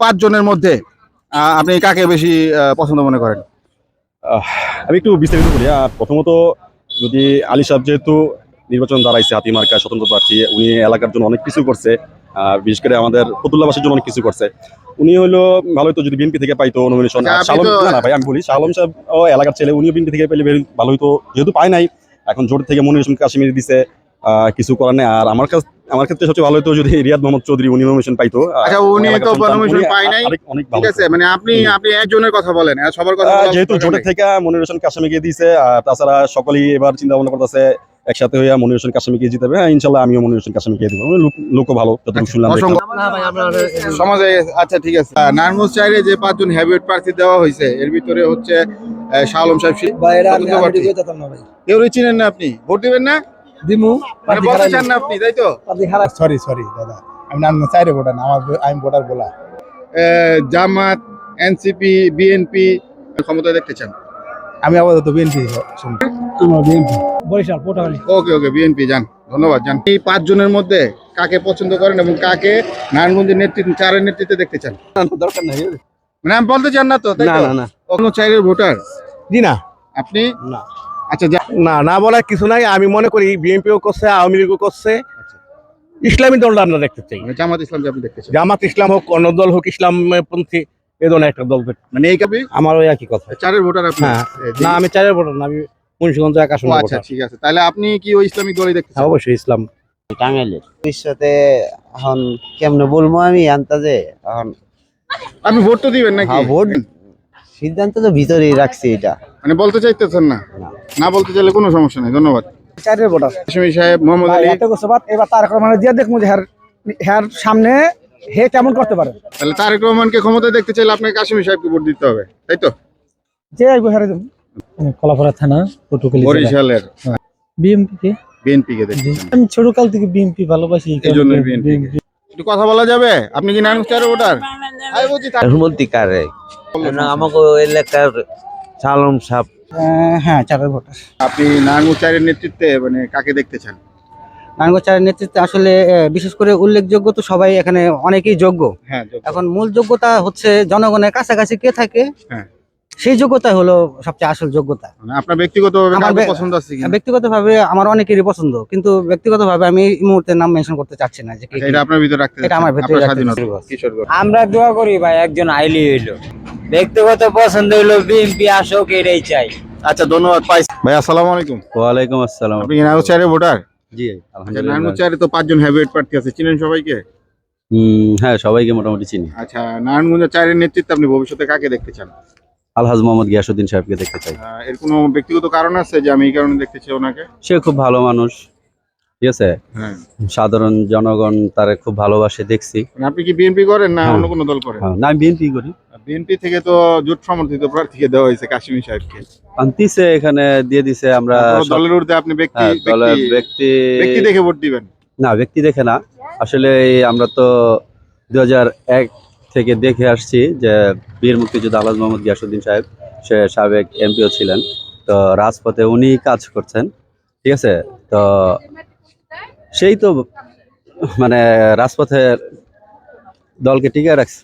পাঁচ জনের মধ্যে আপনি কাকে বেশি পছন্দ মনে করেন? আমি একটু বিস্তারিত করি প্রথমত যদি আলী সাহেব যেহেতু নির্বাচন দাঁড়াইছে হাতি মার্কা স্বতন্ত্র প্রার্থী উনি এলাকার জন্য অনেক কিছু করছে বিশেষ করে আমাদের ফতুল্লাবাসীর জন্য অনেক কিছু করছে। উনি হলো ভালো হতো যদি বিএনপি থেকে পাইতো নমিনেশন আচ্ছা, শালম না না ভাই আমি বলি শালম সাহেব ও এলাকার ছেলে উনিও বিএনপি থেকে পেলে বেশ ভালো হতো যেহেতু পায় নাই এখন জোট থেকে মনিরেশন কাশ্মীর দিছে আহ, কিছু করার নেই। আর আমার কাছে আমার ক্ষেত্রে সবচেয়ে ভালো হতো যদি রিয়াদ মোহাম্মদ চৌধুরী উনি নমিনেশন পাইতো। আচ্ছা, উনি তো উনি পায় নাই। অনেক ঠিক ভালো আছে মানে আপনি আপনি একজনের কথা বলেন আর সবার কথা যেহেতু জোটের থেকে মনিরেশন কাশ্মীরকে দিয়েছে আর তাছাড়া সকলেই এবার চিন্তা ভাবনা করতেছে একসাথে হইয়া মনিরেশন কাশ্মীরকে জিতাবে হ্যাঁ ইনশাল্লাহ আমিও মনিরেশন কাশ্মীরকে দিব। লোকও ভালো যতটুকু শুনলাম। সমাজে আচ্ছা ঠিক আছে। নারায়ণগঞ্জ চাইরে যে পাঁচজন হ্যাবিট প্রার্থী দেওয়া হয়েছে এর ভিতরে হচ্ছে শাহ আলম সাহেব। কেউই চিনেন না আপনি? ভোট দিবেন না? দিমু মানে বলতে চান না আপনি তাই তো? সরি সরি দাদা। আমি নাম চাইরে ভোটার না আমার আমি ভোটার বলা। আহ, জামাত এনসিপি বিএনপি ক্ষমতা দেখতে চান? আমি আপাতত বিএনপি বিএনপি? বরিশাল পোটালি ওকে ওকে বিএনপি যান। ধন্যবাদ যান। এই পাঁচ জনের মধ্যে কাকে পছন্দ করেন এবং কাকে নারায়ণগঞ্জের নেতৃত্ব চারের নেতৃত্বে দেখতে চান? দরকার নাই মানে আমি বলতে চান না তো না না না। অন্য চাইরের ভোটার? জি না আপনি? না। আচ্ছা যা- না না বলার কিছু নাই। আমি মনে করি বিএনপিও করছে আওয়ামী লীগও করছে। ইসলামী দলটা আমরা দেখতে চাই। মানে জামাত ইসলাম আপনি দেখতে জামাত ইসলাম হোক অন্য দল হোক ইসলামপন্থী এ ধরনের একটা দল মানে এই কাবি আমার ওই একই কথা। চারের ভোটার আপনি? হ্যাঁ। না আমি চারের ভোটার না আমি মুন্সিগঞ্জ একাশন আচ্ছা ঠিক আছে। তাহলে আপনি কি ওই ইসলামিক দলই দেখতে চান? অবশ্যই ইসলাম। টাঙ্গাইলের। ভবিষ্যতে এখন কেমনে বলব আমি আন্তাজে এখন আপনি ভোট তো দিবেন নাকি? হ্যাঁ, ভোট সিদ্ধান্ত তো ভিতরেই রাখছি এটা। মানে বলতে চাইতেছেন না? না। বলতে চাইলে কোনো সমস্যা নেই ধন্যবাদ। চারের ভোটার কাশ্মীর সাহেব মোহাম্মদ আলী। এত কিছু বাদ এবার তার মানে দিয়ে দেখব যে হ্যার হ্যার সামনে হে কেমন করতে পারে। তাহলে তারেক রহমানকে ক্ষমতা দেখতে চাইলে আপনাকে কাশ্মীর সাহেবকে ভোট দিতে হবে তাই তো? যে আইবো হ্যারে দেবো কলাপাড়া থানা পটুখালী বরিশালের। বিএমপি কে? বিএনপি কে আমি ছোটকাল থেকে বিএমপি ভালোবাসি এই BNP কে। একটু কথা বলা যাবে? আপনি কি নারায়ণ চারের ভোটার? আই বলছি তার- মন্ত্রী কারে। আমাকে এলাকার সালম সাপ হ্যাঁ ভোটার আপনি চারের নেতৃত্বে মানে কাকে দেখতে চান? নারায়ণগঞ্জ চারের নেতৃত্বে আসলে বিশেষ করে উল্লেখযোগ্য তো সবাই এখানে অনেকেই যোগ্য। হ্যাঁ এখন মূল যোগ্যতা হচ্ছে জনগণের কাছাকাছি কে থাকে হ্যাঁ। সেই যোগ্যতা হলো সবচেয়ে আসল যোগ্যতা। মানে আপনার ব্যক্তিগতভাবে আমার পছন্দ আছে ব্যক্তিগতভাবে আমার অনেকেরই পছন্দ কিন্তু ব্যক্তিগতভাবে আমি এই মুহূর্তে নাম মেনশন করতে চাচ্ছি না যে এটা আপনার ভিতরে রাখতে এটা আমার ভিতরে আমরা দোয়া করি ভাই একজন আইলি হইল। ব্যক্তিগত পছন্দ হইল বিএনপি আসুক এটাই চাই। আচ্ছা ধন্যবাদ পাই ভাই আসসালামু আলাইকুম। ওয়ালাইকুম আসসালাম। আপনি কি নারায়ণ চারের ভোটার? জি আচ্ছা নারায়ণ চারে তো পাঁচজন হ্যাবিট প্রার্থী আছে চিনেন সবাইকে? হুম, হ্যাঁ সবাইকে মোটামুটি চিনি। আচ্ছা নারায়ণগঞ্জ চারের নেতৃত্বে আপনি ভবিষ্যতে কাকে দেখতে চান? আলহাজ মোহাম্মদ গিয়াসুদ্দিন সাহেবকে দেখতে চাই। এর কোনো ব্যক্তিগত কারণ আছে যে আমি এই কারণে দেখতে চাই ওনাকে? সে খুব ভালো মানুষ ঠিক আছে? হ্যাঁ। সাধারণ জনগণ তারে খুব ভালোবাসে দেখছি। মানে আপনি কি বিএনপি করেন না হ্যাঁ। অন্য কোনো দল করেন? হ্যাঁ, না আমি বিএনপি করি। বিএনপি থেকে তো জোট সমর্থিত প্রার্থীকে দেওয়া হয়েছে কাশ্মীর সাহেবকে। আনতিছে এখানে দিয়ে দিছে আমরা দলের আপনি ব্যক্তি হ্যাঁ, দলের ব্যক্তি- ব্যক্তি ব্যক্তি দেখে ভোট দিবেন? না ব্যক্তি দেখে না। আসলে আমরা তো দু থেকে দেখে আসছি যে বীর মুক্তিযোদ্ধা আলহাজ মোহাম্মদ গিয়াসুদ্দিন সাহেব সে সাবেক এমপিও ছিলেন। তো রাজপথে উনি কাজ করছেন ঠিক আছে? তো সেই তো মানে রাজপথে দলকে টিকে রাখছে।